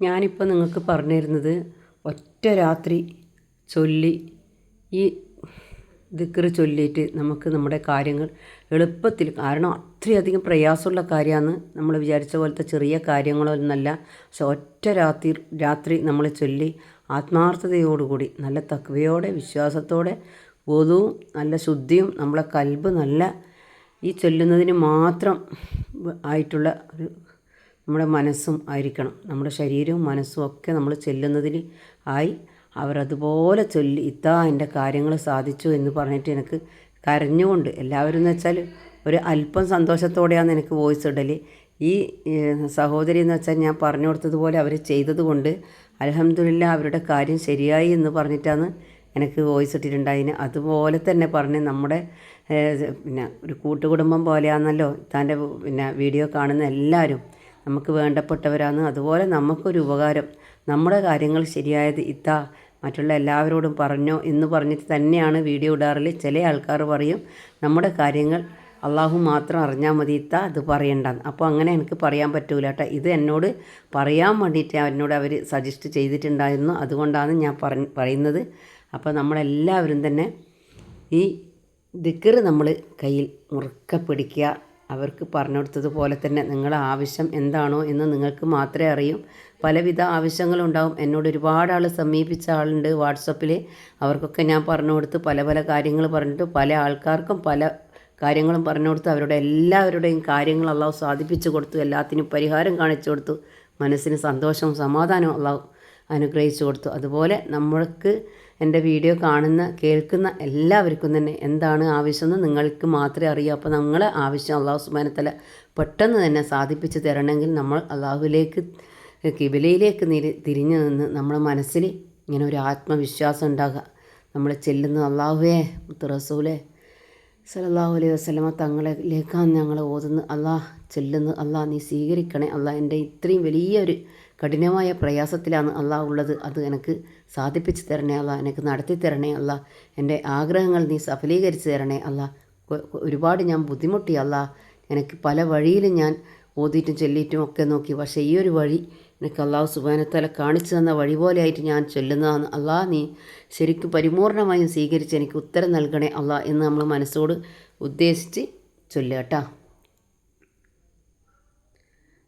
ഞാനിപ്പോൾ നിങ്ങൾക്ക് പറഞ്ഞു തരുന്നത് ഒറ്റ രാത്രി ചൊല്ലി ഈ ദിക്കറ് ചൊല്ലിയിട്ട് നമുക്ക് നമ്മുടെ കാര്യങ്ങൾ എളുപ്പത്തിൽ കാരണം അത്രയധികം പ്രയാസമുള്ള കാര്യമാണ് നമ്മൾ വിചാരിച്ച പോലത്തെ ചെറിയ കാര്യങ്ങളൊന്നല്ല. പക്ഷെ ഒറ്റ രാത്രി രാത്രി നമ്മൾ ചൊല്ലി ആത്മാർത്ഥതയോടുകൂടി നല്ല തക്വയോടെ വിശ്വാസത്തോടെ ബോധവും നല്ല ശുദ്ധിയും നമ്മളെ കൽബ് നല്ല ഈ ചൊല്ലുന്നതിന് മാത്രം ആയിട്ടുള്ള ഒരു നമ്മുടെ മനസ്സും ആയിരിക്കണം. നമ്മുടെ ശരീരവും മനസ്സും ഒക്കെ നമ്മൾ ചെല്ലുന്നതിന് ആയി അവരതുപോലെ ചൊല്ലി ഇത്താ എന്റെ കാര്യങ്ങൾ സാധിച്ചു എന്ന് പറഞ്ഞിട്ട് എനിക്ക് കരഞ്ഞുകൊണ്ട് എല്ലാവരും എന്ന് വെച്ചാൽ ഒരു അല്പം സന്തോഷത്തോടെയാണ് എനിക്ക് വോയിസ് ഇടൽ ഈ സഹോദരി എന്ന് വെച്ചാൽ ഞാൻ പറഞ്ഞു കൊടുത്തതുപോലെ അവർ ചെയ്തതുകൊണ്ട് അലഹമ്മദില്ല അവരുടെ കാര്യം ശരിയായി എന്ന് പറഞ്ഞിട്ടാണ് എനിക്ക് വോയിസ് ഇട്ടിട്ടുണ്ടായിന് അതുപോലെ തന്നെ പറഞ്ഞ് നമ്മുടെ പിന്നെ ഒരു കൂട്ടുകുടുംബം പോലെയാണല്ലോ താന്റെ പിന്നെ വീഡിയോ കാണുന്ന എല്ലാവരും. നമുക്ക് വേണ്ടപ്പെട്ടവരാണ്. അതുപോലെ നമുക്കൊരു ഉപകാരം. നമ്മുടെ കാര്യങ്ങൾ ശരിയായത് ഇതാ. മറ്റുള്ള എല്ലാവരോടും പറഞ്ഞോ എന്ന് പറഞ്ഞിട്ട് തന്നെയാണ് വീഡിയോ ഇടാറിൽ ചില ആൾക്കാർ പറയും നമ്മുടെ കാര്യങ്ങൾ അള്ളാഹു മാത്രം അറിഞ്ഞാൽ മതി ഇത്ത അത് പറയണ്ടെന്ന്. അപ്പോൾ അങ്ങനെ എനിക്ക് പറയാൻ പറ്റൂല കേട്ടോ ഇത് എന്നോട് പറയാൻ വേണ്ടിയിട്ട് എന്നോട് അവർ സജസ്റ്റ് ചെയ്തിട്ടുണ്ടായിരുന്നു. അതുകൊണ്ടാണ് ഞാൻ പറയുന്നത്. അപ്പോൾ നമ്മളെല്ലാവരും തന്നെ ഈ ദിക്കറ് നമ്മൾ കയ്യിൽ മുറുക്ക പിടിക്കുക. അവർക്ക് പറഞ്ഞു കൊടുത്തതുപോലെ തന്നെ നിങ്ങളുടെ ആവശ്യം എന്താണോ എന്ന് നിങ്ങൾക്ക് മാത്രമേ അറിയൂ. പലവിധ ആവശ്യങ്ങളുണ്ടാവും. എന്നോട് ഒരുപാട് ആൾ സമീപിച്ച ആളുണ്ട് വാട്സപ്പിൽ അവർക്കൊക്കെ ഞാൻ പറഞ്ഞു കൊടുത്ത് പല പല കാര്യങ്ങൾ പറഞ്ഞിട്ട് പല ആൾക്കാർക്കും പല കാര്യങ്ങളും പറഞ്ഞു കൊടുത്ത് അവരുടെ എല്ലാവരുടെയും കാര്യങ്ങൾ അള്ളാഹു സാധിപ്പിച്ചു കൊടുത്തു. എല്ലാത്തിനും പരിഹാരം കാണിച്ചു കൊടുത്തു. മനസ്സിന് സന്തോഷവും സമാധാനവും അള്ളാഹു അനുഗ്രഹിച്ചു കൊടുത്തു. അതുപോലെ നമ്മൾക്ക് എന്റെ വീഡിയോ കാണുന്ന കേൾക്കുന്ന എല്ലാവർക്കും തന്നെ എന്താണ് ആവശ്യമെന്ന് നിങ്ങൾക്ക് മാത്രമേ അറിയൂ. അപ്പോൾ നമ്മളെ ആവശ്യം അള്ളാഹു സുബാനത്തല പെട്ടെന്ന് തന്നെ സാധിപ്പിച്ച് തരണമെങ്കിൽ നമ്മൾ അള്ളാഹുലേക്ക് കിബിലയിലേക്ക് നിരി തിരിഞ്ഞു നിന്ന് നമ്മുടെ മനസ്സിൽ ഇങ്ങനെ ഒരു ആത്മവിശ്വാസം ഉണ്ടാകുക. നമ്മൾ ചെല്ലുന്നത് അള്ളാഹുവേ റസൂലേ സല്ലല്ലാഹു അലൈഹി വസല്ലമ തങ്ങളിലേക്കാണ് ഞങ്ങൾ ഓതുന്നത്. അള്ളാഹ് ചെല്ലുന്നു അള്ളാഹ് നീ സ്വീകരിക്കണേ. അള്ളാഹ് എന്റെ ഇത്രയും വലിയൊരു കഠിനമായ പ്രയാസത്തിലാണ് അള്ളാഹ് ഉള്ളത്. അത് എനിക്ക് സാധിപ്പിച്ച് തരണേ അല്ല എനിക്ക് നടത്തി തരണേ അല്ല എന്റെ ആഗ്രഹങ്ങൾ നീ സഫലീകരിച്ച് തരണേ അല്ല ഒരുപാട് ഞാൻ ബുദ്ധിമുട്ടി അല്ല എനിക്ക് പല വഴിയിലും ഞാൻ ഓതിയിട്ടും ചൊല്ലിയിട്ടും ഒക്കെ നോക്കി. പക്ഷേ ഈ ഒരു വഴി എനിക്ക് അള്ളാഹു സുബാനത്തല കാണിച്ചു തന്ന വഴി പോലെയായിട്ട് ഞാൻ ചൊല്ലുന്നതാണ്. അള്ളാഹ് നീ ശരിക്കും പരിപൂർണമായും സ്വീകരിച്ച് എനിക്ക് ഉത്തരം നൽകണേ അള്ളാഹ് എന്ന് നമ്മൾ മനസ്സോട് ഉദ്ദേശിച്ച് ചൊല്ലുക കേട്ടോ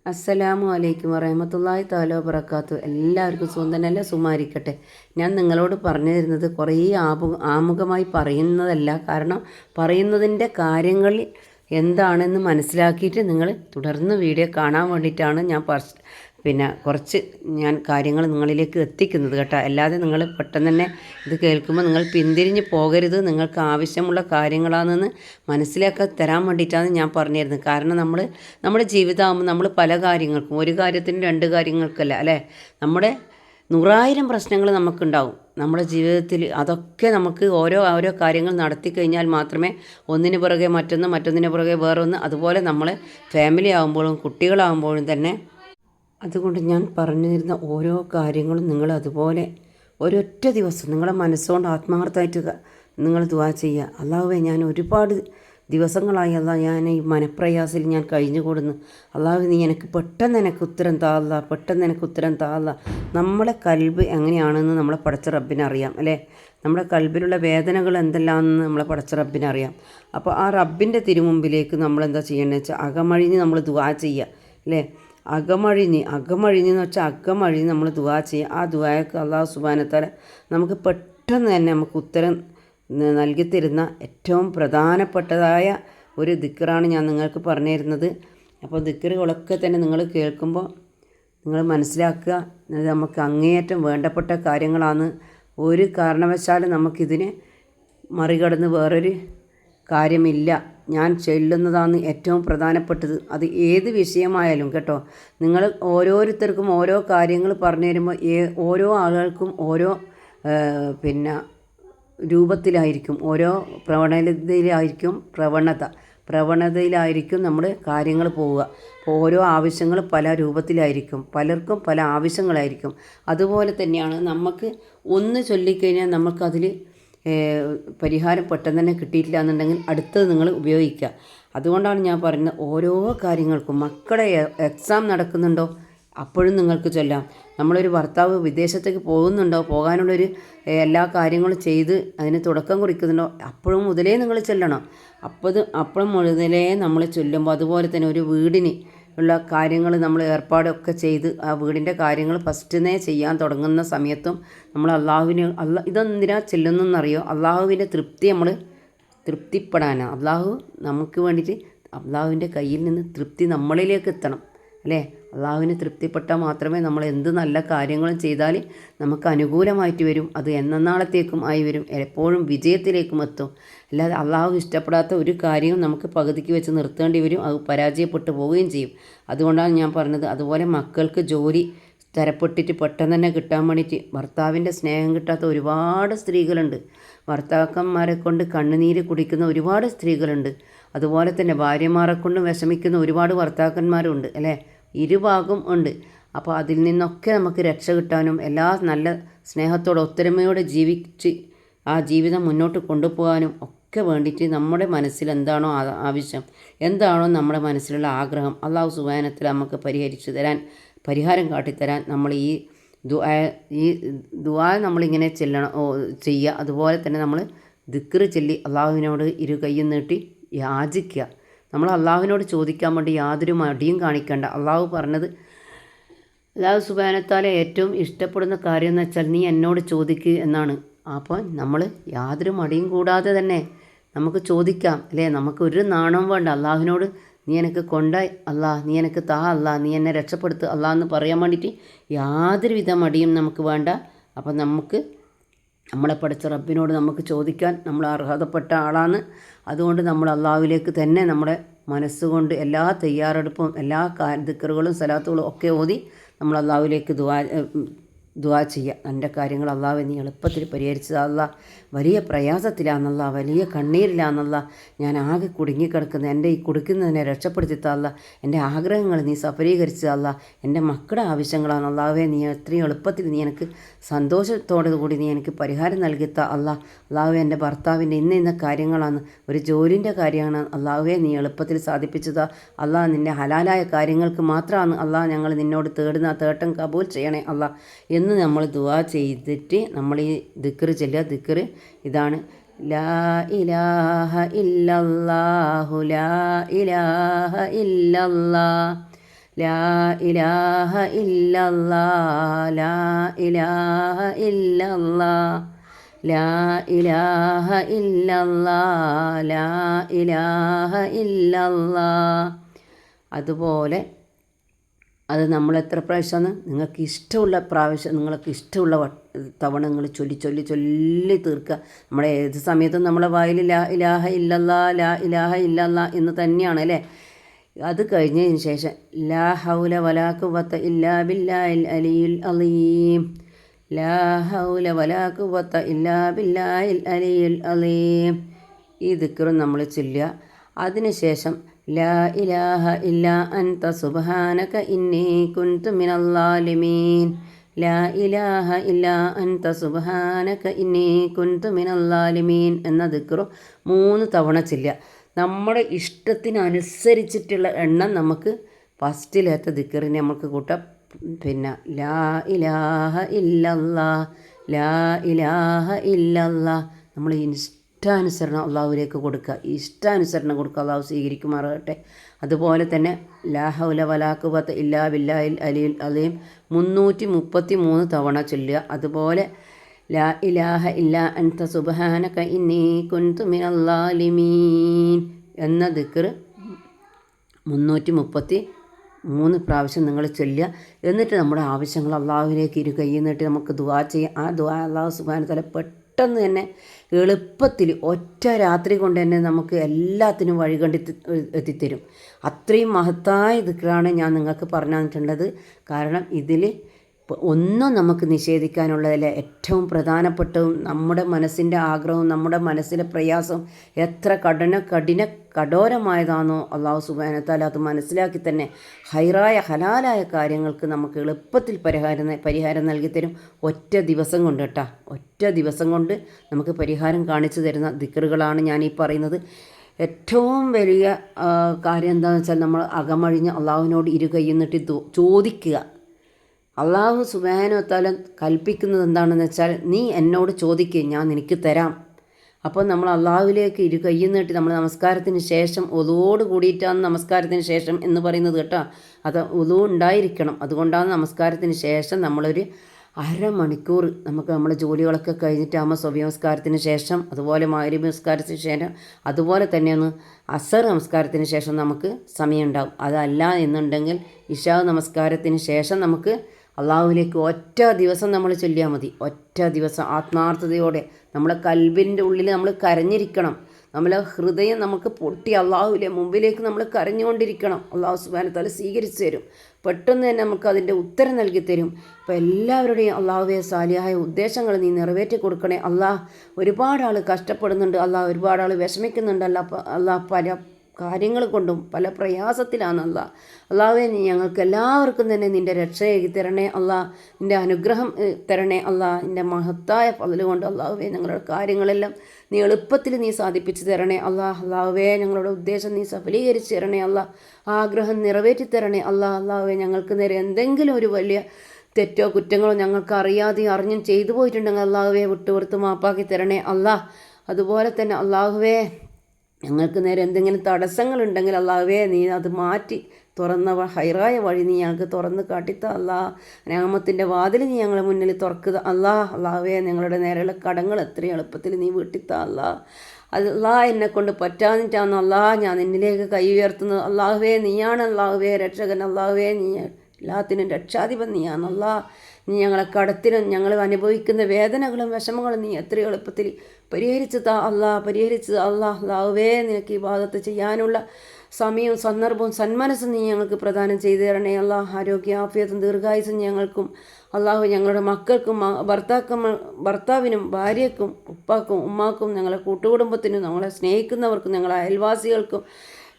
അസ്സലാമു അലൈക്കും വറഹമത്തല്ലാഹി താല വറക്കാത്തു എല്ലാവർക്കും സുന്ദരല്ല സുമാരിക്കട്ടെ. ഞാൻ നിങ്ങളോട് പറഞ്ഞു തരുന്നത് കുറേ ആപു ആമുഖമായി പറയുന്നതല്ല. കാരണം പറയുന്നതിന്റെ കാര്യങ്ങളിൽ എന്താണെന്ന് മനസ്സിലാക്കിയിട്ട് നിങ്ങൾ തുടർന്ന് വീഡിയോ കാണാൻ വേണ്ടിയിട്ടാണ് ഞാൻ പിന്നെ കുറച്ച് ഞാൻ കാര്യങ്ങൾ നിങ്ങളിലേക്ക് എത്തിക്കുന്നത് കേട്ടോ. അല്ലാതെ നിങ്ങൾ പെട്ടെന്ന് തന്നെ ഇത് കേൾക്കുമ്പോൾ നിങ്ങൾ പിന്തിരിഞ്ഞ് പോകരുത്. നിങ്ങൾക്ക് ആവശ്യമുള്ള കാര്യങ്ങളാണെന്ന് മനസ്സിലാക്കി തരാൻ വേണ്ടിയിട്ടാണ് ഞാൻ പറഞ്ഞിരുന്നത്. കാരണം നമ്മൾ നമ്മുടെ ജീവിതമാകുമ്പോൾ നമ്മൾ പല കാര്യങ്ങൾക്കും ഒരു കാര്യത്തിന് രണ്ട് കാര്യങ്ങൾക്കല്ല അല്ലേ? നമ്മുടെ നൂറായിരം പ്രശ്നങ്ങൾ നമുക്കുണ്ടാവും. നമ്മുടെ ജീവിതത്തിൽ അതൊക്കെ നമുക്ക് ഓരോ ഓരോ കാര്യങ്ങൾ നടത്തി കഴിഞ്ഞാൽ മാത്രമേ ഒന്നിന് പുറകെ മറ്റൊന്ന് മറ്റൊന്നിന് പുറകെ വേറൊന്ന്. അതുപോലെ നമ്മളെ ഫാമിലി ആകുമ്പോഴും കുട്ടികളാകുമ്പോഴും തന്നെ അതുകൊണ്ട് ഞാൻ പറഞ്ഞു തരുന്ന ഓരോ കാര്യങ്ങളും നിങ്ങൾ അതുപോലെ ഒരൊറ്റ ദിവസം നിങ്ങളുടെ മനസ്സുകൊണ്ട് ആത്മാർത്ഥമായിട്ട് നിങ്ങൾ ദുവാ ചെയ്യുക. അള്ളാഹുവെ ഞാൻ ഒരുപാട് ദിവസങ്ങളായി അല്ല ഞാൻ ഈ മനപ്രയാസിൽ ഞാൻ കഴിഞ്ഞു കൂടുന്നു അള്ളാഹു നീ എനിക്ക് പെട്ടെന്ന് എനിക്ക് ഉത്തരം താല്ല പെട്ടെന്ന് എനിക്ക് ഉത്തരം താല്ല നമ്മളെ കൽബ് എങ്ങനെയാണെന്ന് നമ്മളെ പടച്ച റബ്ബിനറിയാം അല്ലേ? നമ്മുടെ കൽബിലുള്ള വേദനകൾ എന്തെല്ലാമെന്ന് നമ്മളെ പടച്ച റബ്ബിനറിയാം. അപ്പോൾ ആ റബ്ബിന്റെ തിരുമുമ്പിലേക്ക് നമ്മൾ എന്താ വെച്ചാൽ അകമഴിഞ്ഞ് നമ്മൾ ദുവാ ചെയ്യുക അല്ലേ? അകമഴിഞ്ഞ് അകമഴിഞ്ഞ് എന്ന് വെച്ചാൽ അകമഴിഞ്ഞ് നമ്മൾ ദുവാ ചെയ്യുക ആ ദുവായൊക്കെ അള്ളാഹു സുബാനത്താല നമുക്ക് പെട്ടെന്ന് തന്നെ നമുക്ക് ഉത്തരം നൽകിത്തരുന്ന നൽകി തരുന്ന ഏറ്റവും പ്രധാനപ്പെട്ടതായ ഒരു ദിക്കറാണ് ഞാൻ നിങ്ങൾക്ക് പറഞ്ഞു തരുന്നത് അപ്പോൾ ദിക്കറുകളൊക്കെ തന്നെ നിങ്ങൾ കേൾക്കുമ്പോൾ നിങ്ങൾ മനസ്സിലാക്കുക. അത് നമുക്ക് അങ്ങേയറ്റം വേണ്ടപ്പെട്ട കാര്യങ്ങളാണ്. ഒരു കാരണവശാലും നമുക്കിതിനെ മറികടന്ന് വേറൊരു കാര്യമില്ല. ഞാൻ ചെല്ലുന്നതാണ് ഏറ്റവും പ്രധാനപ്പെട്ടത്. അത് ഏത് വിഷയമായാലും കേട്ടോ. നിങ്ങൾ ഓരോരുത്തർക്കും ഓരോ കാര്യങ്ങൾ പറഞ്ഞു തരുമ്പോൾ ഓരോ ആളുകൾക്കും ഓരോ പിന്നെ രൂപത്തിലായിരിക്കും. ഓരോ പ്രവണതയിലായിരിക്കും പ്രവണത. പ്രവണതയിലായിരിക്കും നമ്മൾ കാര്യങ്ങൾ പോവുക. അപ്പോൾ ഓരോ ആവശ്യങ്ങൾ പല രൂപത്തിലായിരിക്കും. പലർക്കും പല ആവശ്യങ്ങളായിരിക്കും. അതുപോലെ തന്നെയാണ് നമുക്ക് ഒന്ന് ചൊല്ലിക്കഴിഞ്ഞാൽ നമുക്കതിൽ പരിഹാരം പെട്ടെന്ന് തന്നെ കിട്ടിയിട്ടില്ല എന്നുണ്ടെങ്കിൽ അടുത്തത് നിങ്ങൾ ഉപയോഗിക്കുക. അതുകൊണ്ടാണ് ഞാൻ പറയുന്നത് ഓരോ കാര്യങ്ങൾക്കും മക്കളെ എക്സാം നടക്കുന്നുണ്ടോ? അപ്പോഴും നിങ്ങൾക്ക് ചൊല്ലാം. നമ്മളൊരു ഭർത്താവ് വിദേശത്തേക്ക് പോകുന്നുണ്ടോ? പോകാനുള്ളൊരു എല്ലാ കാര്യങ്ങളും ചെയ്ത് അതിന് തുടക്കം കുറിക്കുന്നുണ്ടോ? അപ്പോഴും മുതലേ നിങ്ങൾ ചൊല്ലണം. അപ്പോൾ അപ്പോഴും മുതലേ നമ്മൾ ചൊല്ലുമ്പോൾ അതുപോലെ തന്നെ ഒരു വീടിന് ഉള്ള കാര്യങ്ങൾ നമ്മൾ ഏർപ്പാടൊക്കെ ചെയ്ത് ആ വീടിന്റെ കാര്യങ്ങൾ ഫസ്റ്റിനെ ചെയ്യാൻ തുടങ്ങുന്ന സമയത്തും നമ്മൾ അള്ളാഹുവിന് അല്ല ഇതെന്തിനാ ചെല്ലുന്നറിയോ അള്ളാഹുവിന്റെ തൃപ്തി നമ്മൾ തൃപ്തിപ്പെടാനാണ് അള്ളാഹു നമുക്ക് വേണ്ടിയിട്ട് അള്ളാഹുവിന്റെ കയ്യിൽ നിന്ന് തൃപ്തി നമ്മളിലേക്ക് എത്തണം അല്ലേ? അള്ളാഹുവിന് തൃപ്തിപ്പെട്ടാൽ മാത്രമേ നമ്മൾ എന്ത് നല്ല കാര്യങ്ങളും ചെയ്താൽ നമുക്ക് അനുകൂലമായിട്ട് വരും. അത് എന്നാളത്തേക്കും ആയി വരും. എപ്പോഴും വിജയത്തിലേക്കും എത്തും. അല്ലാതെ അള്ളാഹു ഇഷ്ടപ്പെടാത്ത ഒരു കാര്യവും നമുക്ക് പകുതിക്ക് വെച്ച് നിർത്തേണ്ടി വരും. അത് പരാജയപ്പെട്ടു പോവുകയും ചെയ്യും. അതുകൊണ്ടാണ് ഞാൻ പറഞ്ഞത് അതുപോലെ മക്കൾക്ക് ജോലി തരപ്പെട്ടിട്ട് പെട്ടെന്ന് തന്നെ കിട്ടാൻ വേണ്ടിയിട്ട് ഭർത്താവിന്റെ സ്നേഹം കിട്ടാത്ത ഒരുപാട് സ്ത്രീകളുണ്ട്. ഭർത്താക്കന്മാരെ കൊണ്ട് കണ്ണുനീര് കുടിക്കുന്ന ഒരുപാട് സ്ത്രീകളുണ്ട്. അതുപോലെ തന്നെ ഭാര്യമാരെ കൊണ്ട് വിഷമിക്കുന്ന ഒരുപാട് ഭർത്താക്കന്മാരുണ്ട് അല്ലേ? ഇരുഭാഗം ഉണ്ട്. അപ്പോൾ അതിൽ നിന്നൊക്കെ നമുക്ക് രക്ഷ കിട്ടാനും എല്ലാ നല്ല സ്നേഹത്തോടെ ഒത്തൊരുമയോടെ ജീവിച്ച് ആ ജീവിതം മുന്നോട്ട് കൊണ്ടുപോകാനും ഒക്കെ വേണ്ടിയിട്ട് നമ്മുടെ മനസ്സിൽ എന്താണോ ആവശ്യം എന്താണോ നമ്മുടെ മനസ്സിലുള്ള ആഗ്രഹം അള്ളാഹു സുബാനത്തിൽ നമുക്ക് പരിഹരിച്ചു തരാൻ പരിഹാരം കാട്ടിത്തരാൻ നമ്മൾ ഈ ദുആ ഈ ദുആ നമ്മളിങ്ങനെ ചെല്ലണം ചെയ്യുക. അതുപോലെ തന്നെ നമ്മൾ ദിക്റ് ചൊല്ലി അള്ളാഹുവിനോട് ഇരു കൈയും നീട്ടി യാചിക്കുക. നമ്മൾ അള്ളാഹുവിനോട് ചോദിക്കാൻ വേണ്ടി യാതൊരു മടിയും കാണിക്കേണ്ട. അള്ളാഹു പറഞ്ഞത് അള്ളാഹു സുബാനത്താലെ ഏറ്റവും ഇഷ്ടപ്പെടുന്ന കാര്യം എന്ന് വെച്ചാൽ നീ എന്നോട് ചോദിക്കുക എന്നാണ്. അപ്പോൾ നമ്മൾ യാതൊരു മടിയും കൂടാതെ തന്നെ നമുക്ക് ചോദിക്കാം അല്ലേ? നമുക്ക് ഒരു നാണവും വേണ്ട. അള്ളാഹുവിനോട് നീ എനിക്ക് കൊണ്ടായി അല്ലാ നീ എനിക്ക് താ അല്ലാ നീ എന്നെ രക്ഷപ്പെടുത്ത് അല്ലാ എന്ന് പറയാൻ വേണ്ടിയിട്ട് യാതൊരുവിധ മടിയും നമുക്ക് വേണ്ട. അപ്പം നമുക്ക് നമ്മളെ പഠിച്ച റബ്ബിനോട് നമുക്ക് ചോദിക്കാൻ നമ്മൾ അർഹതപ്പെട്ട ആളാണ്. അതുകൊണ്ട് നമ്മൾ അള്ളാഹുവിലേക്ക് തന്നെ നമ്മുടെ മനസ്സുകൊണ്ട് എല്ലാ തയ്യാറെടുപ്പും എല്ലാ ദിക്കറുകളും സലാത്തുകളും ഒക്കെ ഓതി നമ്മൾ അള്ളാഹുവിലേക്ക് ദുവാ ദുവാ ചെയ്യുക എന്റെ കാര്യങ്ങൾ അള്ളാഹ് നീ എളുപ്പത്തിൽ പരിഹരിച്ചത്. അല്ല വലിയ പ്രയാസത്തിലാണെന്നല്ല വലിയ കണ്ണീരിലാണെന്നല്ല ഞാൻ ആകെ കുടുങ്ങിക്കിടക്കുന്ന. എന്റെ ഈ കുടുക്കുന്നതിനെ രക്ഷപ്പെടുത്തിത്തല്ല എന്റെ ആഗ്രഹങ്ങൾ നീ സഫലീകരിച്ചതല്ല എന്റെ മക്കളുടെ ആവശ്യങ്ങളാണ് അള്ളാഹുവേ നീ എത്രയും എളുപ്പത്തിൽ നീ എനിക്ക് സന്തോഷത്തോടു കൂടി നീ എനിക്ക് പരിഹാരം നൽകിത്ത അല്ല അള്ളാഹുവേ എന്റെ ഭർത്താവിന്റെ ഇന്ന ഇന്ന കാര്യങ്ങളാണ്. ഒരു ജോലിന്റെ കാര്യമാണ് അള്ളാഹുവേ നീ എളുപ്പത്തിൽ സാധിപ്പിച്ചതാ. അള്ളാഹ് നിന്റെ ഹലാലായ കാര്യങ്ങൾക്ക് മാത്രമാണ് അള്ളാഹ് ഞങ്ങൾ നിന്നോട് തേടുന്ന തേട്ടം കബൂൽ ചെയ്യണേ അള്ളാഹ് എന്ന് നമ്മൾ ദുവാ ചെയ്തിട്ട് നമ്മൾ ഈ ദിക്കറ് ചെല്ലുക. ദിക്കറ് ഇതാണ്. ലാ ഇലാഹ ഇല്ലല്ലാഹു ലാ ഇലാഹ ഇല്ലല്ലാ ലാ ഇലാഹ ഇല്ലല്ലാ ലാ ഇലാഹ ഇല്ലല്ലാ ലാ ഇലാഹ ഇല്ലല്ലാ ലാ ഇലാഹ ഇല്ലല്ലാ അതുപോലെ അത് നമ്മൾ എത്ര പ്രാവശ്യമാണ് നിങ്ങൾക്ക് ഇഷ്ടമുള്ള പ്രാവശ്യം നിങ്ങൾക്ക് ഇഷ്ടമുള്ള തവണ നിങ്ങൾ ചൊല്ലി ചൊല്ലി ചൊല്ലി തീർക്കുക. നമ്മുടെ ഏത് സമയത്തും നമ്മളെ വായിൽ ലാ ഇലാഹ ഇല്ലല്ലാ ലാ ഇലാഹ ഇല്ലല്ലാ എന്ന് തന്നെയാണ് അല്ലേ? അത് കഴിഞ്ഞതിന് ശേഷം ലാ ഹൗല വലാ കുവത്ത ഇല്ലാ ബില്ലാഹിൽ അലിയുൽ അലീം. ലാ ഹൗല വലാ കുവത്ത ഇല്ലാ ബില്ലാഹിൽ അലിയുൽ അലീം. ഈ ദിക്കറും നമ്മൾ ചൊല്ലുക. അതിനുശേഷം ലാ ഇലാഹ അൻത സുബ്ഹാനക ഇന്നി മിനല്ലാലിമീൻ ലാ ഇലാഹ അൻത സുബ്ഹാനക ഇന്നി മിനല്ലാലിമീൻ എന്ന ദിക്കറും മൂന്ന് തവണ ചെല്ലുക. നമ്മുടെ ഇഷ്ടത്തിനനുസരിച്ചിട്ടുള്ള എണ്ണം നമുക്ക് ഫസ്റ്റിലേത്ത ദിക്കറിനെ നമുക്ക് കൂട്ടാം. പിന്നെ ലാ ഇലാഹ ഇല്ലല്ലാ ലാ ഇലാഹ ഇല്ലല്ലാ നമ്മൾ ഇഷ്ടാനുസരണം അള്ളാഹുവിലേക്ക് കൊടുക്കുക. ഇഷ്ടാനുസരണം കൊടുക്കുക അള്ളാഹു സ്വീകരിക്കുമാറാകട്ടെ. അതുപോലെ തന്നെ ലാഹുല വലാഖുബത്ത് ഇല്ലാ ബില്ലാഹിൽ അലിയുൽ അലീം മുന്നൂറ്റി മുപ്പത്തി മൂന്ന് തവണ ചൊല്ലുക. അതുപോലെ ലാ ഇലാഹ ഇല്ലാ അൻത സുബ്ഹാനക ഇന്നി കുൻതു മിനല്ലാലിമീൻ എന്ന ദിക്ർ മുന്നൂറ്റി മുപ്പത്തി മൂന്ന് പ്രാവശ്യം നിങ്ങൾ ചൊല്ലുക. എന്നിട്ട് നമ്മുടെ ആവശ്യങ്ങൾ അള്ളാഹുവിലേക്ക് ഇരു കൈ നീട്ടി നമുക്ക് ദുവാ ചെയ്യുക ആ ദുവാ അള്ളാഹു സുബാന തല പെട്ടെന്ന് തന്നെ എളുപ്പത്തിൽ ഒറ്റ രാത്രി കൊണ്ട് തന്നെ നമുക്ക് എല്ലാത്തിനും വഴി കണ്ടി എത്തിത്തരും. അത്രയും മഹത്തായ ദിക്കറാണ് ഞാൻ നിങ്ങൾക്ക് പറഞ്ഞു തന്നിട്ടുള്ളത് കാരണം ഇതിൽ ഒന്നും നമുക്ക് നിഷേധിക്കാനുള്ളതിൽ ഏറ്റവും പ്രധാനപ്പെട്ടതും നമ്മുടെ മനസ്സിന്റെ ആഗ്രഹവും നമ്മുടെ മനസ്സിലെ പ്രയാസവും എത്ര കഠിന കഠിന കഠോരമായതാണോ അള്ളാഹു സുബാനത്താൽ അത് മനസ്സിലാക്കി തന്നെ ഹൈറായ ഹലാലായ കാര്യങ്ങൾക്ക് നമുക്ക് എളുപ്പത്തിൽ പരിഹാരം പരിഹാരം നൽകിത്തരും ഒറ്റ ദിവസം കൊണ്ട് കേട്ടാ. ഒറ്റ ദിവസം കൊണ്ട് നമുക്ക് പരിഹാരം കാണിച്ചു തരുന്ന ദിക്കറുകളാണ് ഞാൻ ഈ പറയുന്നത്. ഏറ്റവും വലിയ കാര്യം എന്താണെന്ന് വെച്ചാൽ നമ്മൾ അകമഴിഞ്ഞ് അള്ളാഹുവിനോട് ഇരുകൈ എന്നിട്ട് ചോദിക്കുക. അള്ളാഹു സുബാനോത്താല കൽപ്പിക്കുന്നത് എന്താണെന്ന് വെച്ചാൽ നീ എന്നോട് ചോദിക്കുക ഞാൻ നിനക്ക് തരാം. അപ്പോൾ നമ്മൾ അള്ളാഹുവിലേക്ക് ഇരു കയ്യിൽ നീട്ടി നമ്മൾ നമസ്കാരത്തിന് ശേഷം ഒതുവോട് കൂടിയിട്ടാണ് നമസ്കാരത്തിന് ശേഷം എന്ന് പറയുന്നത് കേട്ടോ. അത് ഒതുവ് ഉണ്ടായിരിക്കണം. അതുകൊണ്ടാണ് നമസ്കാരത്തിന് ശേഷം നമ്മളൊരു അരമണിക്കൂർ നമുക്ക് നമ്മുടെ ജോലികളൊക്കെ കഴിഞ്ഞിട്ടാകുമ്പോൾ സ്വഭ്യ നമസ്കാരത്തിന് ശേഷം അതുപോലെ മാരി നമസ്കാരത്തിന് ശേഷം അതുപോലെ തന്നെയാണ് അസർ നമസ്കാരത്തിന് ശേഷം നമുക്ക് സമയമുണ്ടാകും അതല്ല എന്നുണ്ടെങ്കിൽ ഇഷാ നമസ്കാരത്തിന് ശേഷം നമുക്ക് അള്ളാഹുവിലേക്ക് ഒറ്റ ദിവസം നമ്മൾ ചൊല്ലിയാൽ മതി. ഒറ്റ ദിവസം ആത്മാർത്ഥതയോടെ നമ്മളെ കൽബിന്റെ ഉള്ളിൽ നമ്മൾ കരഞ്ഞിരിക്കണം. നമ്മളെ ഹൃദയം നമുക്ക് പൊട്ടി അള്ളാഹുവിലെ മുമ്പിലേക്ക് നമ്മൾ കരഞ്ഞുകൊണ്ടിരിക്കണം. അള്ളാഹു സുബാനത്താൽ സ്വീകരിച്ചു തരും. പെട്ടെന്ന് തന്നെ നമുക്ക് അതിന്റെ ഉത്തരം നൽകി തരും. അപ്പോൾ എല്ലാവരുടെയും അള്ളാഹുവെ സാലിയായ ഉദ്ദേശങ്ങൾ നീ നിറവേറ്റി കൊടുക്കണേ. അള്ളാഹ് ഒരുപാട് ആൾ കഷ്ടപ്പെടുന്നുണ്ട്. അള്ളാഹ് ഒരുപാട് ആൾ വിഷമിക്കുന്നുണ്ട്. അല്ല അള്ളാഹ് പല കാര്യങ്ങൾ കൊണ്ടും പല പ്രയാസത്തിലാണ് അല്ല നീ ഞങ്ങൾക്ക് എല്ലാവർക്കും തന്നെ നിന്റെ രക്ഷയായി തരണേ അല്ല നിന്റെ അനുഗ്രഹം തരണേ അല്ല നിന്റെ മഹത്തായ പതിൽ കൊണ്ട് ഞങ്ങളുടെ കാര്യങ്ങളെല്ലാം നീ എളുപ്പത്തിൽ നീ സാധിപ്പിച്ചു തരണേ അല്ലാ അള്ളാഹുവേ ഞങ്ങളുടെ ഉദ്ദേശം നീ സഫലീകരിച്ചു തരണേ അല്ല ആഗ്രഹം നിറവേറ്റി തരണേ അല്ലാ അള്ളാഹുവെ ഞങ്ങൾക്ക് നേരെ എന്തെങ്കിലും ഒരു വലിയ തെറ്റോ കുറ്റങ്ങളോ ഞങ്ങൾക്ക് അറിയാതെ അറിഞ്ഞും ചെയ്തു പോയിട്ടുണ്ടെങ്കിൽ അള്ളാഹുവെ വിട്ടുപുറത്ത് മാപ്പാക്കി തരണേ അല്ലാ അതുപോലെ തന്നെ അള്ളാഹുവേ ഞങ്ങൾക്ക് നേരെ എന്തെങ്കിലും തടസ്സങ്ങളുണ്ടെങ്കിൽ അള്ളാഹുവേ നീ അത് മാറ്റി തുറന്ന ഹൈറായ വഴി നീ ഞങ്ങൾക്ക് തുറന്ന് കാട്ടിത്ത അല്ലാ. രാമത്തിന്റെ വാതിൽ നീ ഞങ്ങളെ മുന്നിൽ തുറക്കുക അല്ലാ. അള്ളാഹുവേ ഞങ്ങളുടെ നേരെയുള്ള കടങ്ങൾ എത്രയും എളുപ്പത്തിൽ നീ വീട്ടിത്ത അല്ലാ. അല്ലാ എന്നെ കൊണ്ട് പറ്റാഞ്ഞിട്ടാണ് അല്ലാ. ഞാൻ നിന്നിലേക്ക് കൈ ഉയർത്തുന്നത് അള്ളാഹുവേ നീയാണ് അള്ളാഹുവേ രക്ഷകൻ അള്ളാഹുവേ. നീ എല്ലാത്തിനും രക്ഷാധിപൻ നീയാണ് അല്ലാ. നീ ഞങ്ങളെ കടത്തിനും ഞങ്ങൾ അനുഭവിക്കുന്ന വേദനകളും വിഷമങ്ങളും നീ എത്ര എളുപ്പത്തിൽ പരിഹരിച്ചു താ അള്ളാ പരിഹരിച്ചു അള്ളാ അല്ലാഹുവേ നിനക്ക് ഈ ഭാഗത്ത് ചെയ്യാനുള്ള സമയവും സന്ദർഭവും സന്മനസ്സും നീ ഞങ്ങൾക്ക് പ്രദാനം ചെയ്തു തരണേ അള്ളാഹ് ആരോഗ്യ ആഫിയത്തും ദീർഘായുസും ഞങ്ങൾക്കും അള്ളാഹു ഞങ്ങളുടെ മക്കൾക്കും ഭർത്താക്കും ഭർത്താവിനും ഭാര്യക്കും ഉപ്പാക്കും ഉമ്മാക്കും ഞങ്ങളെ കൂട്ടുകുടുംബത്തിനും ഞങ്ങളെ സ്നേഹിക്കുന്നവർക്കും ഞങ്ങളെ അയൽവാസികൾക്കും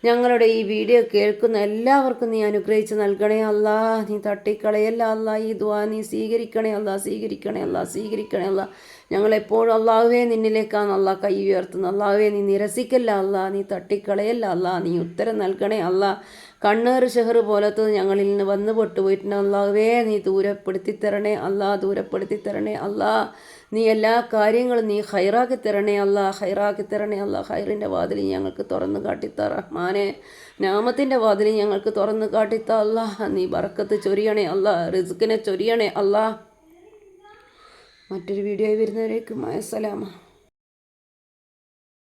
ഞങ്ങളുടെ ഈ വീഡിയോ കേൾക്കുന്ന എല്ലാവർക്കും നീ അനുഗ്രഹിച്ച് നൽകണേ അല്ലാ നീ തട്ടിക്കളയല്ല അല്ലാ ഈ ദ്വാ നീ സ്വീകരിക്കണേ അല്ലാ സ്വീകരിക്കണേ അല്ലാ സ്വീകരിക്കണേ അല്ലാ ഞങ്ങളെപ്പോഴും അള്ളാഹുവേ നിന്നിലേക്കാണ് അള്ളാഹ് കൈ ഉയർത്തുന്നത്. അള്ളാഹുവേ നീ നിരസിക്കല്ല അല്ലാ നീ തട്ടിക്കളയല്ല അല്ലാ നീ ഉത്തരം നൽകണേ അല്ലാ കണ്ണേറ് ഷെഹർ പോലത്തത് ഞങ്ങളിൽ നിന്ന് വന്നു പൊട്ടുപോയിട്ടുണ്ട്. അള്ളാഹുവേ നീ ദൂരപ്പെടുത്തി തരണേ അല്ലാ ദൂരപ്പെടുത്തി തരണേ അല്ലാ നീ എല്ലാ കാര്യങ്ങളും നീ ഹൈറാക്കി തരണേ അല്ല ഹൈറാക്കി തരണേ അല്ല ഹൈറിന്റെ വാതിൽ ഞങ്ങൾക്ക് തുറന്നു കാട്ടിത്ത റഹ്മാനെ. നാമത്തിന്റെ വാതിൽ ഞങ്ങൾക്ക് തുറന്നു കാട്ടിത്ത അല്ല നീ ബറക്കത്ത് ചൊരിയണേ അല്ല റിസ്ക്കിനെ ചൊരിയണേ അല്ലാ മറ്റൊരു വീഡിയോ വരുന്നവരേക്കും അസ്സലാമ